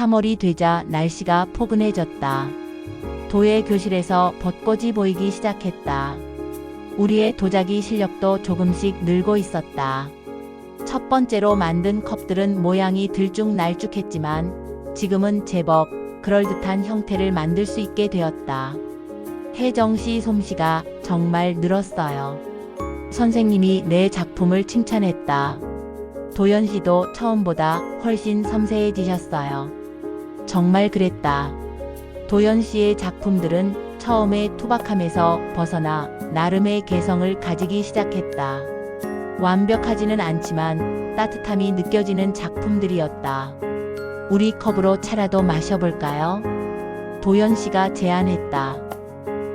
3월이 되자 날씨가 포근해졌다. 도예 교실에서 벚꽃이 보이기 시작했다. 우리의 도자기 실력도 조금씩 늘고 있었다. 첫 번째로 만든 컵들은 모양이 들쭉날쭉했지만 지금은 제법 그럴듯한 형태를 만들 수 있게 되었다. 혜정 씨 솜씨가 정말 늘었어요. 선생님이 내 작품을 칭찬했다. 도연 씨도 처음보다 훨씬 섬세해지셨어요. 정말 그랬다. 도연 씨의 작품들은 처음에 투박함에서 벗어나 나름의 개성을 가지기 시작했다. 완벽하지는 않지만 따뜻함이 느껴지는 작품들이었다. 우리 컵으로 차라도 마셔볼까요? 도연 씨가 제안했다.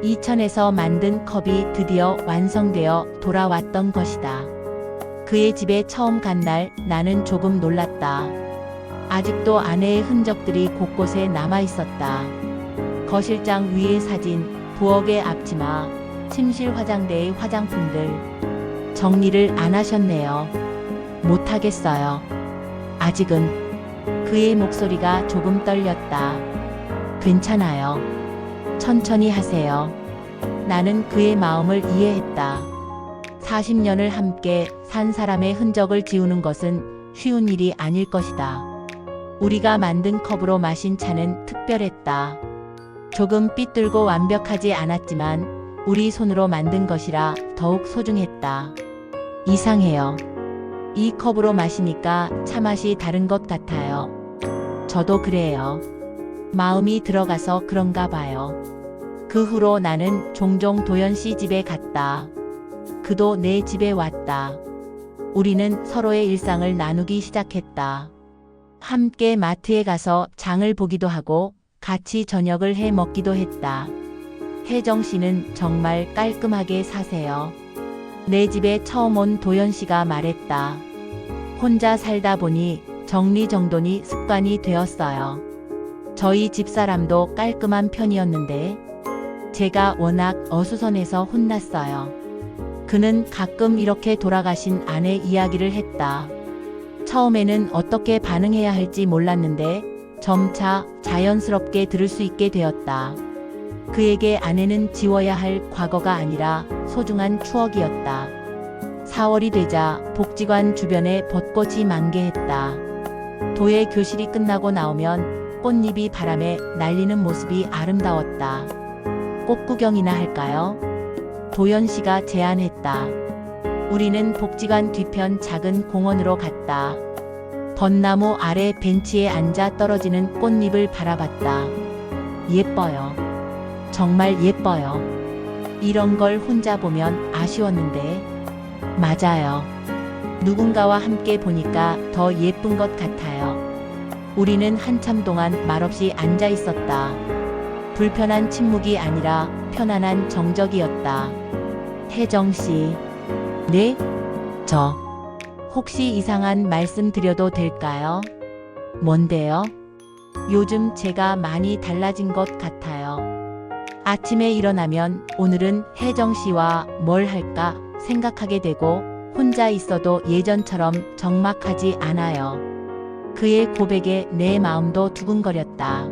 이천에서 만든 컵이 드디어 완성되어 돌아왔던 것이다. 그의 집에 처음 간 날 나는 조금 놀랐다. 아직도 아내의 흔적들이 곳곳에 남아 있었다. 거실장 위의 사진, 부엌의 앞치마, 침실 화장대의 화장품들. 정리를 안 하셨네요. 못하겠어요. 아직은 그의 목소리가 조금 떨렸다. 괜찮아요. 천천히 하세요. 나는 그의 마음을 이해했다. 40년을 함께 산 사람의 흔적을 지우는 것은 쉬운 일이 아닐 것이다. 우리가 만든 컵으로 마신 차는 특별했다. 조금 삐뚤고 완벽하지 않았지만 우리 손으로 만든 것이라 더욱 소중했다. 이상해요. 이 컵으로 마시니까 차 맛이 다른 것 같아요. 저도 그래요. 마음이 들어가서 그런가 봐요. 그 후로 나는 종종 도연 씨 집에 갔다. 그도 내 집에 왔다. 우리는 서로의 일상을 나누기 시작했다. 함께 마트에 가서 장을 보기도 하고 같이 저녁을 해 먹기도 했다. 혜정 씨는 정말 깔끔하게 사세요. 내 집에 처음 온 도연 씨가 말했다. 혼자 살다 보니 정리정돈이 습관이 되었어요. 저희 집사람도 깔끔한 편이었는데 제가 워낙 어수선해서 혼났어요. 그는 가끔 이렇게 돌아가신 아내 이야기를 했다. 처음에는 어떻게 반응해야 할지 몰랐는데 점차 자연스럽게 들을 수 있게 되었다. 그에게 아내는 지워야 할 과거가 아니라 소중한 추억이었다. 4월이 되자 복지관 주변에 벚꽃이 만개했다. 도예 교실이 끝나고 나오면 꽃잎이 바람에 날리는 모습이 아름다웠다. 꽃 구경이나 할까요? 도연 씨가 제안했다. 우리는 복지관 뒤편 작은 공원으로 갔다. 벚나무 아래 벤치에 앉아 떨어지는 꽃잎을 바라봤다. 예뻐요. 정말 예뻐요. 이런 걸 혼자 보면 아쉬웠는데. 맞아요. 누군가와 함께 보니까 더 예쁜 것 같아요. 우리는 한참 동안 말없이 앉아 있었다. 불편한 침묵이 아니라 편안한 정적이었다. 혜정 씨. 네? 저. 혹시 이상한 말씀 드려도 될까요? 뭔데요? 요즘 제가 많이 달라진 것 같아요. 아침에 일어나면 오늘은 혜정 씨와 뭘 할까 생각하게 되고 혼자 있어도 예전처럼 적막하지 않아요. 그의 고백에 내 마음도 두근거렸다.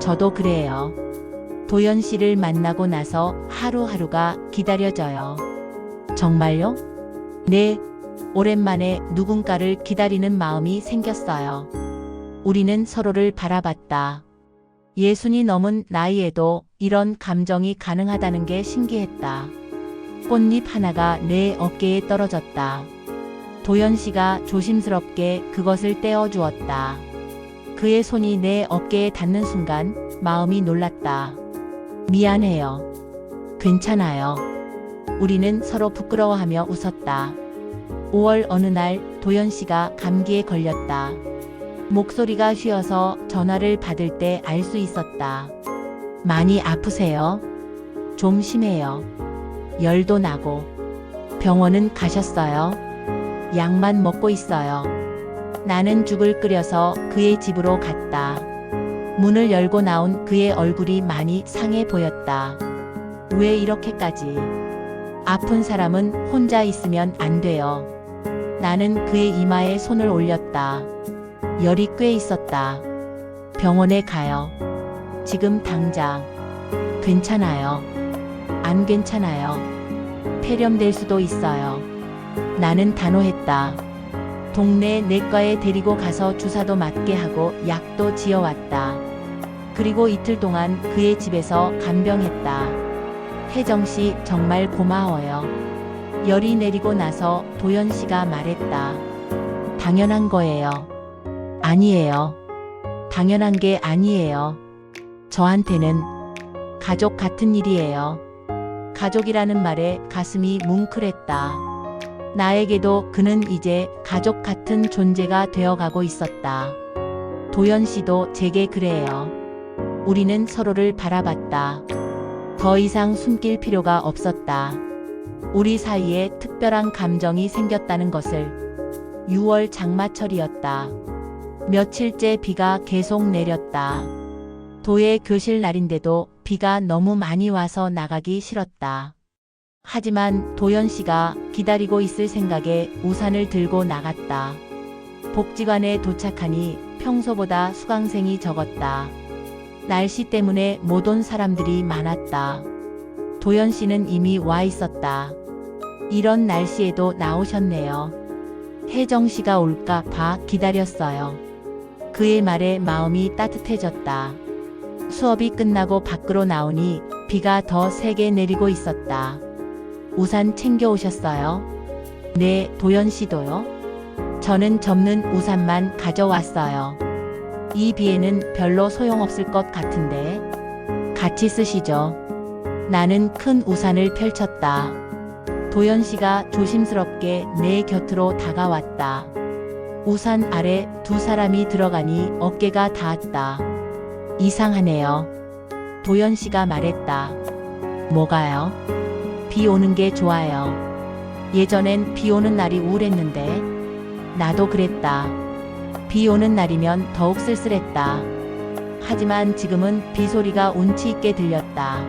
저도 그래요. 도연 씨를 만나고 나서 하루하루가 기다려져요. 정말요? 네, 오랜만에 누군가를 기다리는 마음이 생겼어요. 우리는 서로를 바라봤다. 예순이 넘은 나이에도 이런 감정이 가능하다는 게 신기했다. 꽃잎 하나가 내 어깨에 떨어졌다. 도연 씨가 조심스럽게 그것을 떼어 주었다. 그의 손이 내 어깨에 닿는 순간 마음이 놀랐다. 미안해요. 괜찮아요. 우리는 서로 부끄러워하며 웃었다. 5월 어느 날 도연 씨가 감기에 걸렸다. 목소리가 쉬어서 전화를 받을 때 알 수 있었다. 많이 아프세요? 좀 심해요. 열도 나고. 병원은 가셨어요? 약만 먹고 있어요. 나는 죽을 끓여서 그의 집으로 갔다. 문을 열고 나온 그의 얼굴이 많이 상해 보였다. 왜 이렇게까지? 아픈 사람은 혼자 있으면 안 돼요. 나는 그의 이마에 손을 올렸다. 열이 꽤 있었다. 병원에 가요. 지금 당장. 괜찮아요. 안 괜찮아요. 폐렴될 수도 있어요. 나는 단호했다. 동네 내과에 데리고 가서 주사도 맞게 하고 약도 지어왔다. 그리고 이틀 동안 그의 집에서 간병했다. 혜정 씨 정말 고마워요. 열이 내리고 나서 도연 씨가 말했다. 당연한 거예요. 아니에요. 당연한 게 아니에요. 저한테는 가족 같은 일이에요. 가족이라는 말에 가슴이 뭉클했다. 나에게도 그는 이제 가족 같은 존재가 되어가고 있었다. 도연 씨도 제게 그래요. 우리는 서로를 바라봤다. 더 이상 숨길 필요가 없었다. 우리 사이에 특별한 감정이 생겼다는 것을 6월 장마철이었다. 며칠째 비가 계속 내렸다. 도예 교실 날인데도 비가 너무 많이 와서 나가기 싫었다. 하지만 도연 씨가 기다리고 있을 생각에 우산을 들고 나갔다. 복지관에 도착하니 평소보다 수강생이 적었다. 날씨 때문에 못 온 사람들이 많았다. 도연 씨는 이미 와 있었다. 이런 날씨에도 나오셨네요. 혜정 씨가 올까 봐 기다렸어요. 그의 말에 마음이 따뜻해졌다. 수업이 끝나고 밖으로 나오니 비가 더 세게 내리고 있었다. 우산 챙겨 오셨어요? 네, 도연 씨도요? 저는 접는 우산만 가져왔어요. 이 비에는 별로 소용없을 것 같은데. 같이 쓰시죠. 나는 큰 우산을 펼쳤다. 도연 씨가 조심스럽게 내 곁으로 다가왔다. 우산 아래 두 사람이 들어가니 어깨가 닿았다. 이상하네요. 도연 씨가 말했다. 뭐가요? 비 오는 게 좋아요. 예전엔 비 오는 날이 우울했는데, 나도 그랬다. 비 오는 날이면 더욱 쓸쓸했다. 하지만 지금은 비 소리가 운치 있게 들렸다.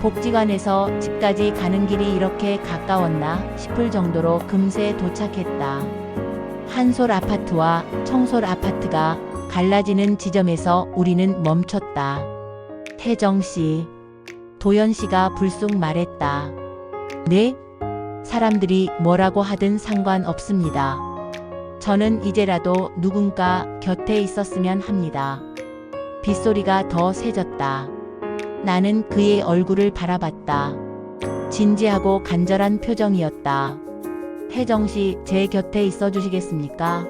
복지관에서 집까지 가는 길이 이렇게 가까웠나 싶을 정도로 금세 도착했다. 한솔 아파트와 청솔 아파트가 갈라지는 지점에서 우리는 멈췄다. 태정 씨, 도연 씨가 불쑥 말했다. 네? 사람들이 뭐라고 하든 상관없습니다. 저는 이제라도 누군가 곁에 있었으면 합니다. 빗소리가 더 세졌다. 나는 그의 얼굴을 바라봤다. 진지하고 간절한 표정이었다. 혜정 씨, 제 곁에 있어 주시겠습니까?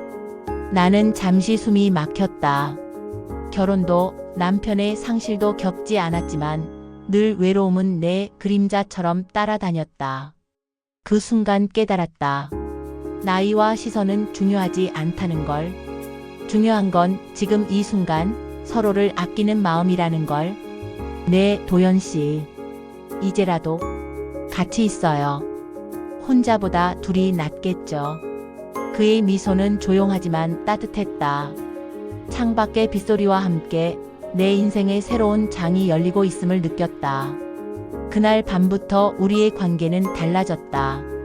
나는 잠시 숨이 막혔다. 결혼도 남편의 상실도 겪지 않았지만 늘 외로움은 내 그림자처럼 따라다녔다. 그 순간 깨달았다. 나이와 시선은 중요하지 않다는 걸. 중요한 건 지금 이 순간 서로를 아끼는 마음이라는 걸. 네, 도연 씨. 이제라도 같이 있어요. 혼자보다 둘이 낫겠죠. 그의 미소는 조용하지만 따뜻했다. 창밖의 빗소리와 함께 내 인생의 새로운 장이 열리고 있음을 느꼈다. 그날 밤부터 우리의 관계는 달라졌다.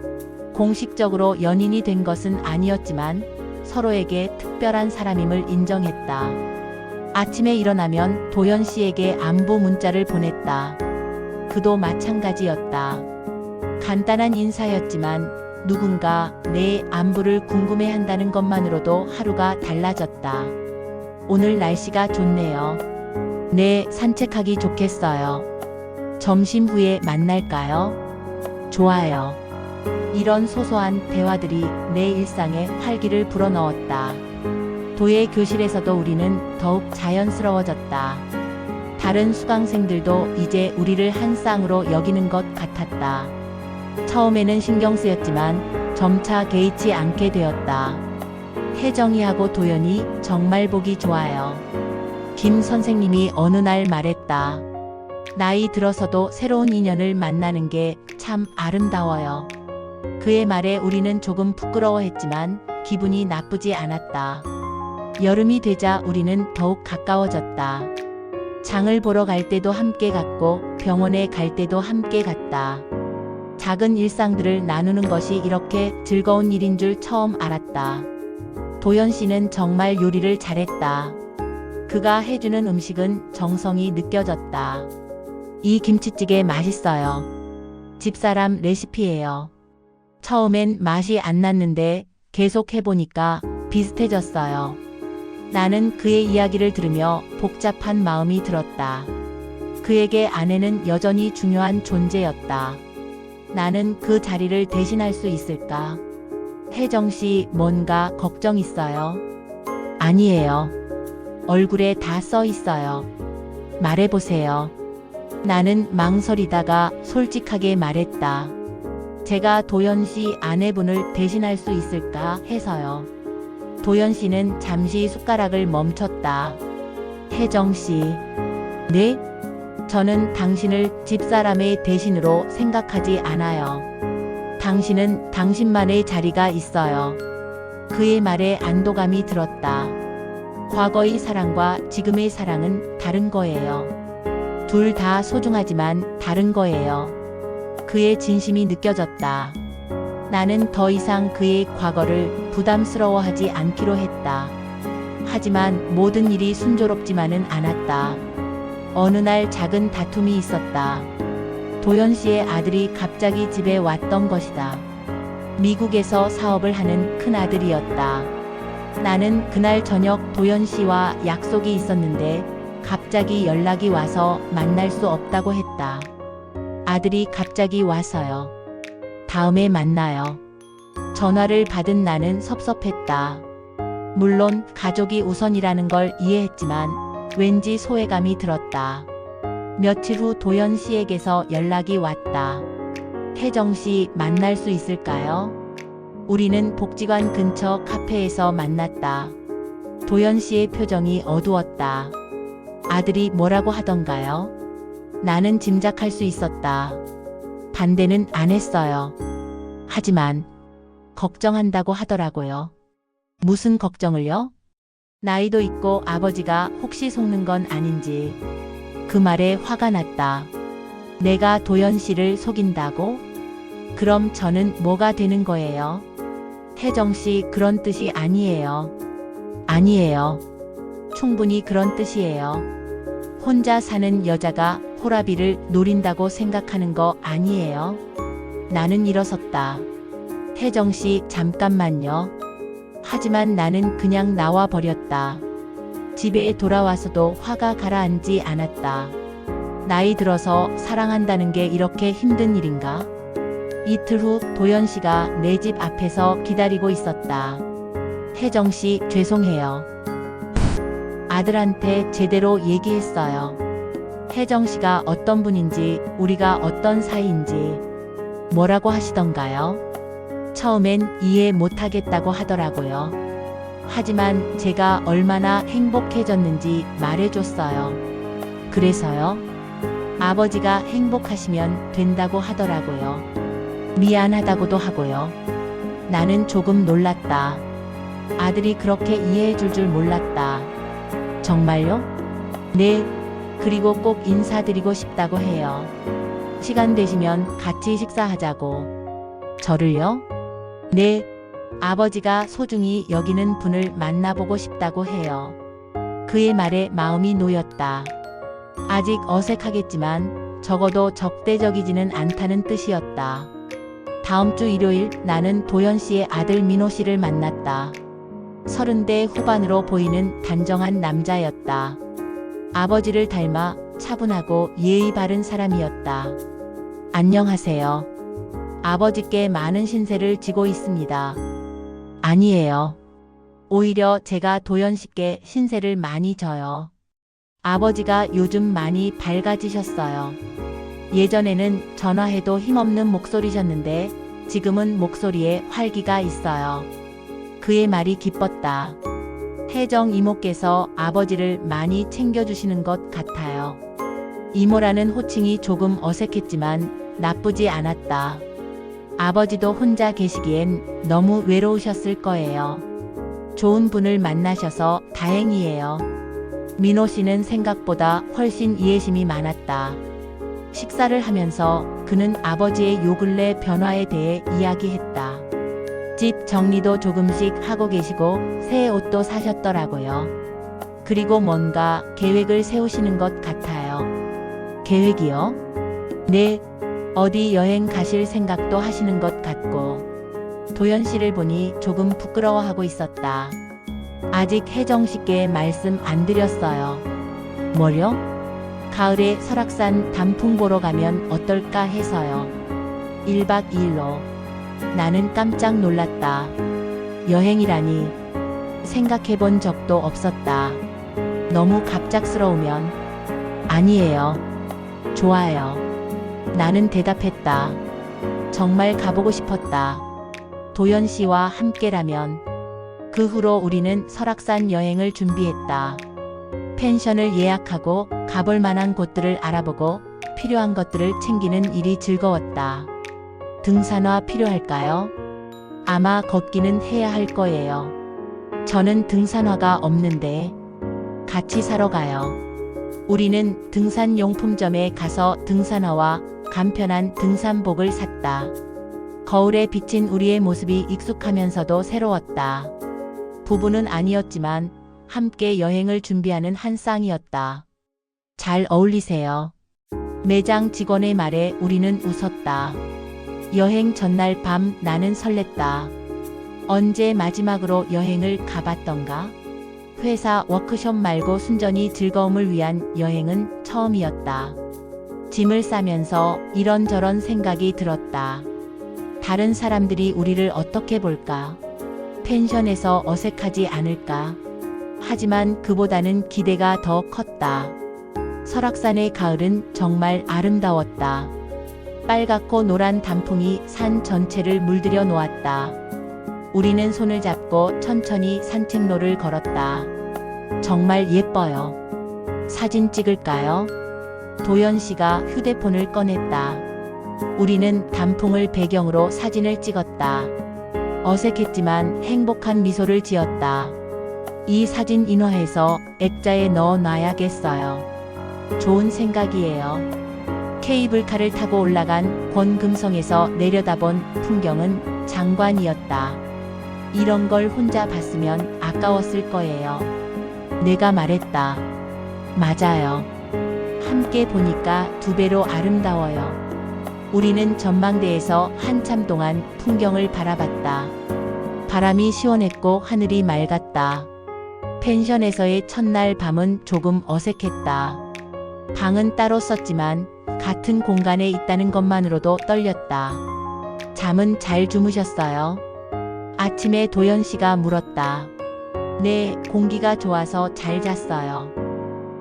공식적으로 연인이 된 것은 아니었지만 서로에게 특별한 사람임을 인정했다. 아침에 일어나면 도연 씨에게 안부 문자를 보냈다. 그도 마찬가지였다. 간단한 인사였지만 누군가 내 안부를 궁금해 한다는 것만으로도 하루가 달라졌다. 오늘 날씨가 좋네요. 네, 산책하기 좋겠어요. 점심 후에 만날까요? 좋아요. 이런 소소한 대화들이 내 일상에 활기를 불어넣었다. 도예 교실에서도 우리는 더욱 자연스러워졌다. 다른 수강생들도 이제 우리를 한 쌍으로 여기는 것 같았다. 처음에는 신경 쓰였지만 점차 개의치 않게 되었다. 혜정이하고 도연이 정말 보기 좋아요. 김 선생님이 어느 날 말했다. 나이 들어서도 새로운 인연을 만나는 게 참 아름다워요. 그의 말에 우리는 조금 부끄러워했지만 기분이 나쁘지 않았다. 여름이 되자 우리는 더욱 가까워졌다. 장을 보러 갈 때도 함께 갔고 병원에 갈 때도 함께 갔다. 작은 일상들을 나누는 것이 이렇게 즐거운 일인 줄 처음 알았다. 도연 씨는 정말 요리를 잘했다. 그가 해주는 음식은 정성이 느껴졌다. 이 김치찌개 맛있어요. 집사람 레시피예요. 처음엔 맛이 안 났는데 계속 해보니까 비슷해졌어요. 나는 그의 이야기를 들으며 복잡한 마음이 들었다. 그에게 아내는 여전히 중요한 존재였다. 나는 그 자리를 대신할 수 있을까? 혜정 씨 뭔가 걱정 있어요? 아니에요. 얼굴에 다 써 있어요. 말해보세요. 나는 망설이다가 솔직하게 말했다. 제가 도연 씨 아내분을 대신할 수 있을까 해서요. 도연 씨는 잠시 숟가락을 멈췄다. 혜정 씨. 네? 저는 당신을 집사람의 대신으로 생각하지 않아요. 당신은 당신만의 자리가 있어요. 그의 말에 안도감이 들었다. 과거의 사랑과 지금의 사랑은 다른 거예요. 둘 다 소중하지만 다른 거예요. 그의 진심이 느껴졌다. 나는 더 이상 그의 과거를 부담스러워하지 않기로 했다. 하지만 모든 일이 순조롭지만은 않았다. 어느 날 작은 다툼이 있었다. 도연 씨의 아들이 갑자기 집에 왔던 것이다. 미국에서 사업을 하는 큰 아들이었다. 나는 그날 저녁 도연 씨와 약속이 있었는데 갑자기 연락이 와서 만날 수 없다고 했다. 아들이 갑자기 와서요. 다음에 만나요. 전화를 받은 나는 섭섭했다. 물론 가족이 우선이라는 걸 이해했지만 왠지 소외감이 들었다. 며칠 후 도연 씨에게서 연락이 왔다. 혜정 씨 만날 수 있을까요? 우리는 복지관 근처 카페에서 만났다. 도연 씨의 표정이 어두웠다. 아들이 뭐라고 하던가요? 나는 짐작할 수 있었다. 반대는 안 했어요. 하지만 걱정한다고 하더라고요. 무슨 걱정을요? 나이도 있고 아버지가 혹시 속는 건 아닌지. 그 말에 화가 났다. 내가 도연 씨를 속인다고? 그럼 저는 뭐가 되는 거예요? 혜정 씨 그런 뜻이 아니에요. 아니에요. 충분히 그런 뜻이에요. 혼자 사는 여자가 호라비를 노린다고 생각하는 거 아니에요? 나는 일어섰다. 혜정 씨 잠깐만요. 하지만 나는 그냥 나와 버렸다. 집에 돌아와서도 화가 가라앉지 않았다. 나이 들어서 사랑한다는 게 이렇게 힘든 일인가? 이틀 후 도연 씨가 내 집 앞에서 기다리고 있었다. 혜정 씨 죄송해요. 아들한테 제대로 얘기했어요. 혜정 씨가 어떤 분인지, 우리가 어떤 사이인지, 뭐라고 하시던가요? 처음엔 이해 못하겠다고 하더라고요. 하지만 제가 얼마나 행복해졌는지 말해줬어요. 그래서요? 아버지가 행복하시면 된다고 하더라고요. 미안하다고도 하고요. 나는 조금 놀랐다. 아들이 그렇게 이해해 줄 줄 몰랐다. 정말요? 네. 그리고 꼭 인사드리고 싶다고 해요. 시간 되시면 같이 식사하자고. 저를요? 네. 아버지가 소중히 여기는 분을 만나보고 싶다고 해요. 그의 말에 마음이 놓였다. 아직 어색하겠지만 적어도 적대적이지는 않다는 뜻이었다. 다음 주 일요일 나는 도연 씨의 아들 민호 씨를 만났다. 서른대 후반으로 보이는 단정한 남자였다. 아버지를 닮아 차분하고 예의 바른 사람이었다. 안녕하세요. 아버지께 많은 신세를 지고 있습니다. 아니에요. 오히려 제가 도연 씨께 신세를 많이 져요. 아버지가 요즘 많이 밝아지셨어요. 예전에는 전화해도 힘없는 목소리셨는데 지금은 목소리에 활기가 있어요. 그의 말이 기뻤다. 혜정 이모께서 아버지를 많이 챙겨주시는 것 같아요. 이모라는 호칭이 조금 어색했지만 나쁘지 않았다. 아버지도 혼자 계시기엔 너무 외로우셨을 거예요. 좋은 분을 만나셔서 다행이에요. 민호 씨는 생각보다 훨씬 이해심이 많았다. 식사를 하면서 그는 아버지의 요 근래 변화에 대해 이야기했다. 집 정리도 조금씩 하고 계시고 새 옷도 사셨더라고요. 그리고 뭔가 계획을 세우시는 것 같아요. 계획이요? 네, 어디 여행 가실 생각도 하시는 것 같고, 도연 씨를 보니 조금 부끄러워하고 있었다. 아직 혜정 씨께 말씀 안 드렸어요. 뭐요? 가을에 설악산 단풍 보러 가면 어떨까 해서요. 1박 2일로. 나는 깜짝 놀랐다. 여행이라니. 생각해 본 적도 없었다. 너무 갑작스러우면. 아니에요. 좋아요. 나는 대답했다. 정말 가보고 싶었다. 도연 씨와 함께라면. 그 후로 우리는 설악산 여행을 준비했다. 펜션을 예약하고 가볼 만한 곳들을 알아보고 필요한 것들을 챙기는 일이 즐거웠다. 등산화 필요할까요? 아마 걷기는 해야 할 거예요. 저는 등산화가 없는데 같이 사러 가요. 우리는 등산용품점에 가서 등산화와 간편한 등산복을 샀다. 거울에 비친 우리의 모습이 익숙하면서도 새로웠다. 부부는 아니었지만 함께 여행을 준비하는 한 쌍이었다. 잘 어울리세요. 매장 직원의 말에 우리는 웃었다. 여행 전날 밤 나는 설렜다. 언제 마지막으로 여행을 가봤던가? 회사 워크숍 말고 순전히 즐거움을 위한 여행은 처음이었다. 짐을 싸면서 이런저런 생각이 들었다. 다른 사람들이 우리를 어떻게 볼까? 펜션에서 어색하지 않을까? 하지만 그보다는 기대가 더 컸다. 설악산의 가을은 정말 아름다웠다. 빨갛고 노란 단풍이 산 전체를 물들여 놓았다. 우리는 손을 잡고 천천히 산책로를 걸었다. 정말 예뻐요. 사진 찍을까요? 도연 씨가 휴대폰을 꺼냈다. 우리는 단풍을 배경으로 사진을 찍었다. 어색했지만 행복한 미소를 지었다. 이 사진 인화해서 액자에 넣어 놔야겠어요. 좋은 생각이에요. 케이블카를 타고 올라간 권금성에서 내려다본 풍경은 장관이었다. 이런 걸 혼자 봤으면 아까웠을 거예요. 내가 말했다. 맞아요. 함께 보니까 두 배로 아름다워요. 우리는 전망대에서 한참 동안 풍경을 바라봤다. 바람이 시원했고 하늘이 맑았다. 펜션에서의 첫날 밤은 조금 어색했다. 방은 따로 썼지만 같은 공간에 있다는 것만으로도 떨렸다. 잠은 잘 주무셨어요? 아침에 도연 씨가 물었다. 네, 공기가 좋아서 잘 잤어요.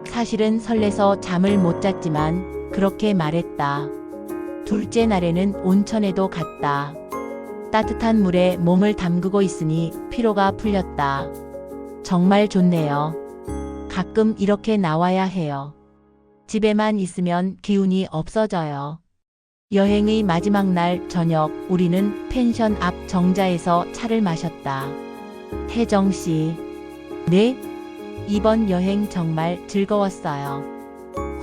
사실은 설레서 잠을 못 잤지만 그렇게 말했다. 둘째 날에는 온천에도 갔다. 따뜻한 물에 몸을 담그고 있으니 피로가 풀렸다. 정말 좋네요. 가끔 이렇게 나와야 해요. 집에만 있으면 기운이 없어져요. 여행의 마지막 날 저녁 우리는 펜션 앞 정자에서 차를 마셨다. 혜정 씨. 네? 이번 여행 정말 즐거웠어요.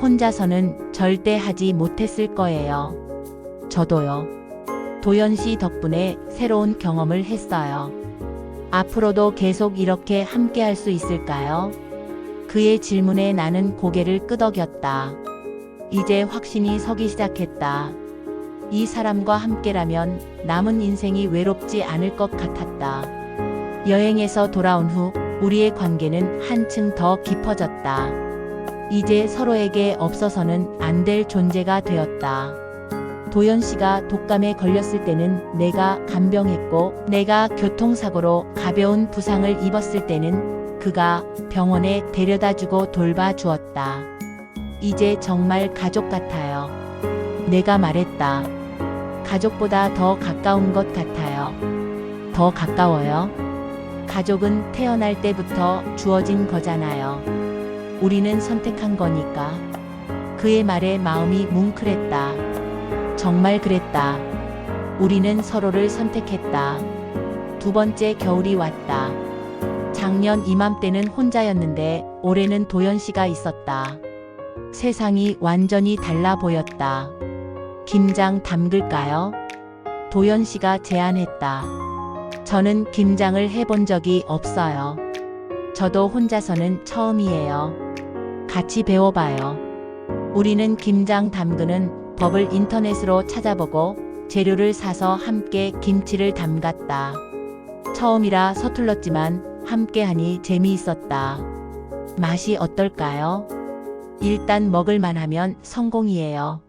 혼자서는 절대 하지 못했을 거예요. 저도요. 도연 씨 덕분에 새로운 경험을 했어요. 앞으로도 계속 이렇게 함께 할 수 있을까요? 그의 질문에 나는 고개를 끄덕였다. 이제 확신이 서기 시작했다. 이 사람과 함께라면 남은 인생이 외롭지 않을 것 같았다. 여행에서 돌아온 후 우리의 관계는 한층 더 깊어졌다. 이제 서로에게 없어서는 안 될 존재가 되었다. 도연 씨가 독감에 걸렸을 때는 내가 간병했고, 내가 교통사고로 가벼운 부상을 입었을 때는 그가 병원에 데려다 주고 돌봐 주었다. 이제 정말 가족 같아요. 내가 말했다. 가족보다 더 가까운 것 같아요. 더 가까워요? 가족은 태어날 때부터 주어진 거잖아요. 우리는 선택한 거니까. 그의 말에 마음이 뭉클했다. 정말 그랬다. 우리는 서로를 선택했다. 두 번째 겨울이 왔다. 작년 이맘때는 혼자였는데 올해는 도연 씨가 있었다. 세상이 완전히 달라 보였다. 김장 담글까요? 도연 씨가 제안했다. 저는 김장을 해본 적이 없어요. 저도 혼자서는 처음이에요. 같이 배워봐요. 우리는 김장 담그는 법을 인터넷으로 찾아보고 재료를 사서 함께 김치를 담갔다. 처음이라 서툴렀지만 함께하니 재미있었다. 맛이 어떨까요? 일단 먹을만 하면 성공이에요.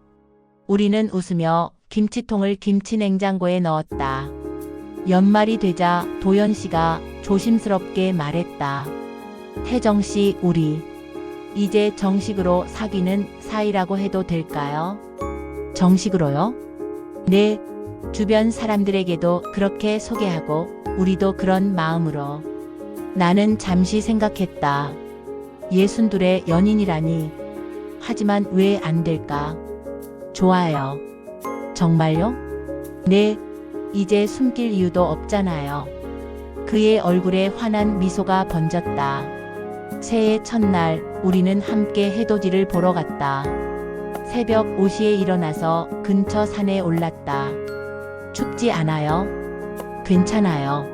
우리는 웃으며 김치통을 김치 냉장고에 넣었다. 연말이 되자 도연 씨가 조심스럽게 말했다. 혜정 씨, 우리 이제 정식으로 사귀는 사이라고 해도 될까요? 정식으로요? 네. 주변 사람들에게도 그렇게 소개하고 우리도 그런 마음으로. 나는 잠시 생각했다. 예순둘의 연인이라니. 하지만 왜 안 될까? 좋아요. 정말요? 네. 이제 숨길 이유도 없잖아요. 그의 얼굴에 환한 미소가 번졌다. 새해 첫날 우리는 함께 해돋이를 보러 갔다. 새벽 5시에 일어나서 근처 산에 올랐다. 춥지 않아요? 괜찮아요.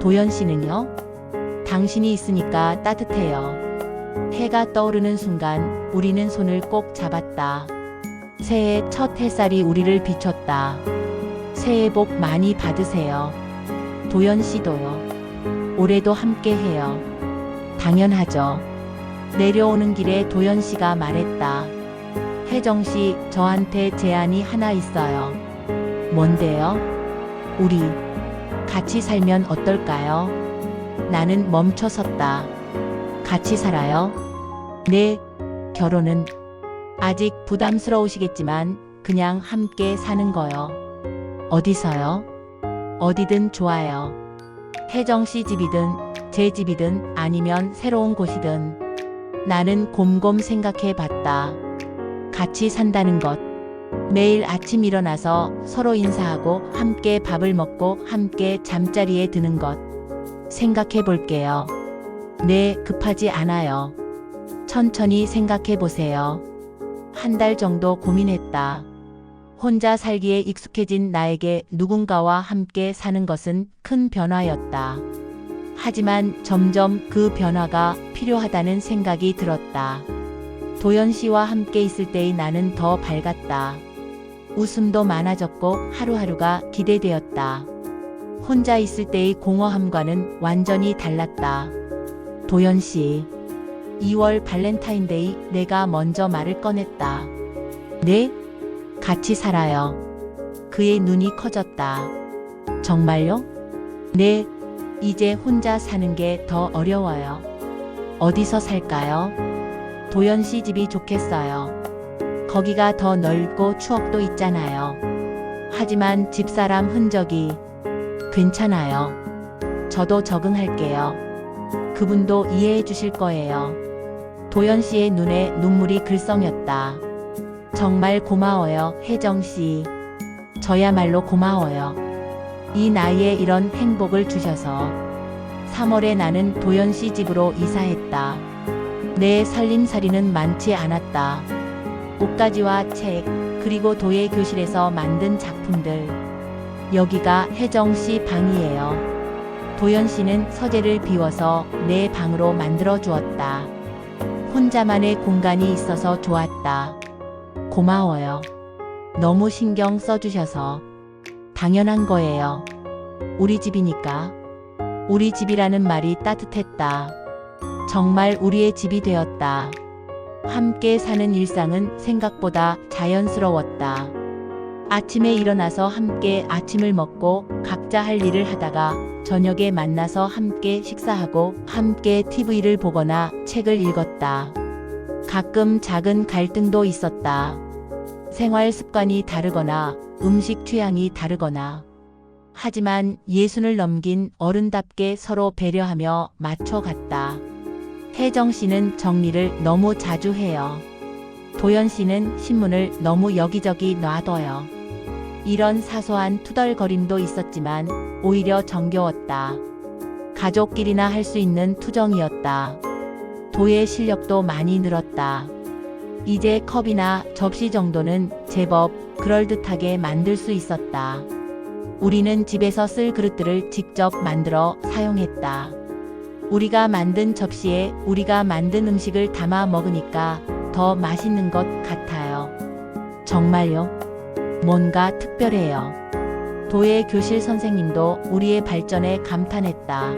도연 씨는요? 당신이 있으니까 따뜻해요. 해가 떠오르는 순간 우리는 손을 꼭 잡았다. 새해 첫 햇살이 우리를 비췄다. 새해 복 많이 받으세요. 도연 씨도요. 올해도 함께 해요. 당연하죠. 내려오는 길에 도연 씨가 말했다. 혜정 씨, 저한테 제안이 하나 있어요. 뭔데요? 우리 같이 살면 어떨까요? 나는 멈춰 섰다. 같이 살아요? 네, 결혼은 아직 부담스러우시겠지만 그냥 함께 사는 거요. 어디서요? 어디든 좋아요. 혜정 씨 집이든 제 집이든 아니면 새로운 곳이든 나는 곰곰 생각해 봤다. 같이 산다는 것. 매일 아침 일어나서 서로 인사하고 함께 밥을 먹고 함께 잠자리에 드는 것. 생각해 볼게요. 네, 급하지 않아요. 천천히 생각해 보세요. 한 달 정도 고민했다. 혼자 살기에 익숙해진 나에게 누군가와 함께 사는 것은 큰 변화였다. 하지만 점점 그 변화가 필요하다는 생각이 들었다. 도연 씨와 함께 있을 때의 나는 더 밝았다. 웃음도 많아졌고 하루하루가 기대되었다. 혼자 있을 때의 공허함과는 완전히 달랐다. 도연 씨. 2월 발렌타인데이 내가 먼저 말을 꺼냈다. 네? 같이 살아요. 그의 눈이 커졌다. 정말요? 네. 이제 혼자 사는 게 더 어려워요. 어디서 살까요? 도연 씨 집이 좋겠어요. 거기가 더 넓고 추억도 있잖아요. 하지만 집사람 흔적이 괜찮아요. 저도 적응할게요. 그분도 이해해 주실 거예요. 도연 씨의 눈에 눈물이 글썽였다. 정말 고마워요, 혜정 씨. 저야말로 고마워요. 이 나이에 이런 행복을 주셔서 3월에 나는 도연 씨 집으로 이사했다. 내 살림살이는 많지 않았다. 옷가지와 책, 그리고 도예 교실에서 만든 작품들. 여기가 혜정 씨 방이에요. 도연 씨는 서재를 비워서 내 방으로 만들어 주었다. 혼자만의 공간이 있어서 좋았다. 고마워요. 너무 신경 써주셔서. 당연한 거예요. 우리 집이니까. 우리 집이라는 말이 따뜻했다. 정말 우리의 집이 되었다. 함께 사는 일상은 생각보다 자연스러웠다. 아침에 일어나서 함께 아침을 먹고 각자 할 일을 하다가 저녁에 만나서 함께 식사하고 함께 TV를 보거나 책을 읽었다. 가끔 작은 갈등도 있었다. 생활 습관이 다르거나 음식 취향이 다르거나. 하지만 예순을 넘긴 어른답게 서로 배려하며 맞춰갔다. 혜정 씨는 정리를 너무 자주 해요. 도연 씨는 신문을 너무 여기저기 놔둬요. 이런 사소한 투덜거림도 있었지만 오히려 정겨웠다. 가족끼리나 할 수 있는 투정이었다. 도의 실력도 많이 늘었다. 이제 컵이나 접시 정도는 제법 그럴듯하게 만들 수 있었다. 우리는 집에서 쓸 그릇들을 직접 만들어 사용했다. 우리가 만든 접시에 우리가 만든 음식을 담아 먹으니까 더 맛있는 것 같아요. 정말요? 뭔가 특별해요. 도예 교실 선생님도 우리의 발전에 감탄했다.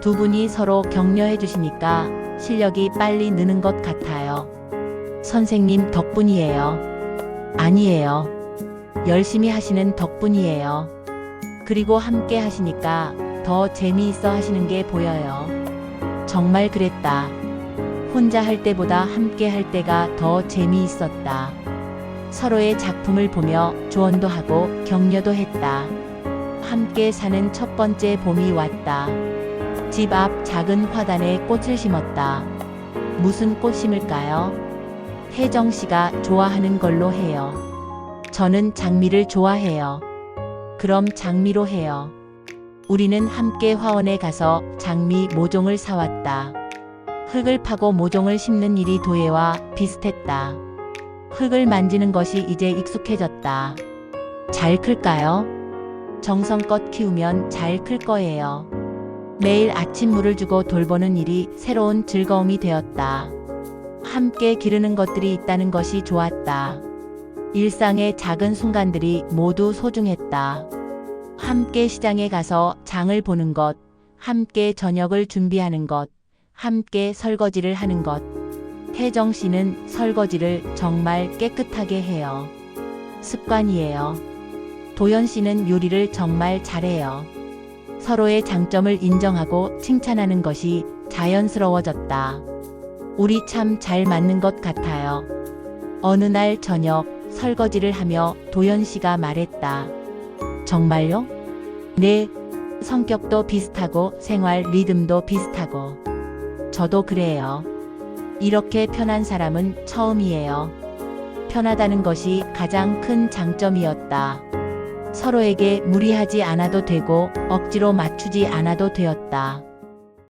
두 분이 서로 격려해 주시니까 실력이 빨리 느는 것 같아요. 선생님 덕분이에요. 아니에요. 열심히 하시는 덕분이에요. 그리고 함께 하시니까 더 재미있어 하시는 게 보여요. 정말 그랬다. 혼자 할 때보다 함께 할 때가 더 재미있었다. 서로의 작품을 보며 조언도 하고 격려도 했다. 함께 사는 첫 번째 봄이 왔다. 집 앞 작은 화단에 꽃을 심었다. 무슨 꽃 심을까요? 혜정 씨가 좋아하는 걸로 해요. 저는 장미를 좋아해요. 그럼 장미로 해요. 우리는 함께 화원에 가서 장미 모종을 사왔다. 흙을 파고 모종을 심는 일이 도예와 비슷했다. 흙을 만지는 것이 이제 익숙해졌다. 잘 클까요? 정성껏 키우면 잘 클 거예요. 매일 아침 물을 주고 돌보는 일이 새로운 즐거움이 되었다. 함께 기르는 것들이 있다는 것이 좋았다. 일상의 작은 순간들이 모두 소중했다. 함께 시장에 가서 장을 보는 것, 함께 저녁을 준비하는 것, 함께 설거지를 하는 것. 혜정 씨는 설거지를 정말 깨끗하게 해요. 습관이에요. 도연 씨는 요리를 정말 잘해요. 서로의 장점을 인정하고 칭찬하는 것이 자연스러워졌다. 우리 참 잘 맞는 것 같아요. 어느 날 저녁 설거지를 하며 도연 씨가 말했다. 정말요? 네. 성격도 비슷하고 생활 리듬도 비슷하고. 저도 그래요. 이렇게 편한 사람은 처음이에요. 편하다는 것이 가장 큰 장점이었다. 서로에게 무리하지 않아도 되고 억지로 맞추지 않아도 되었다.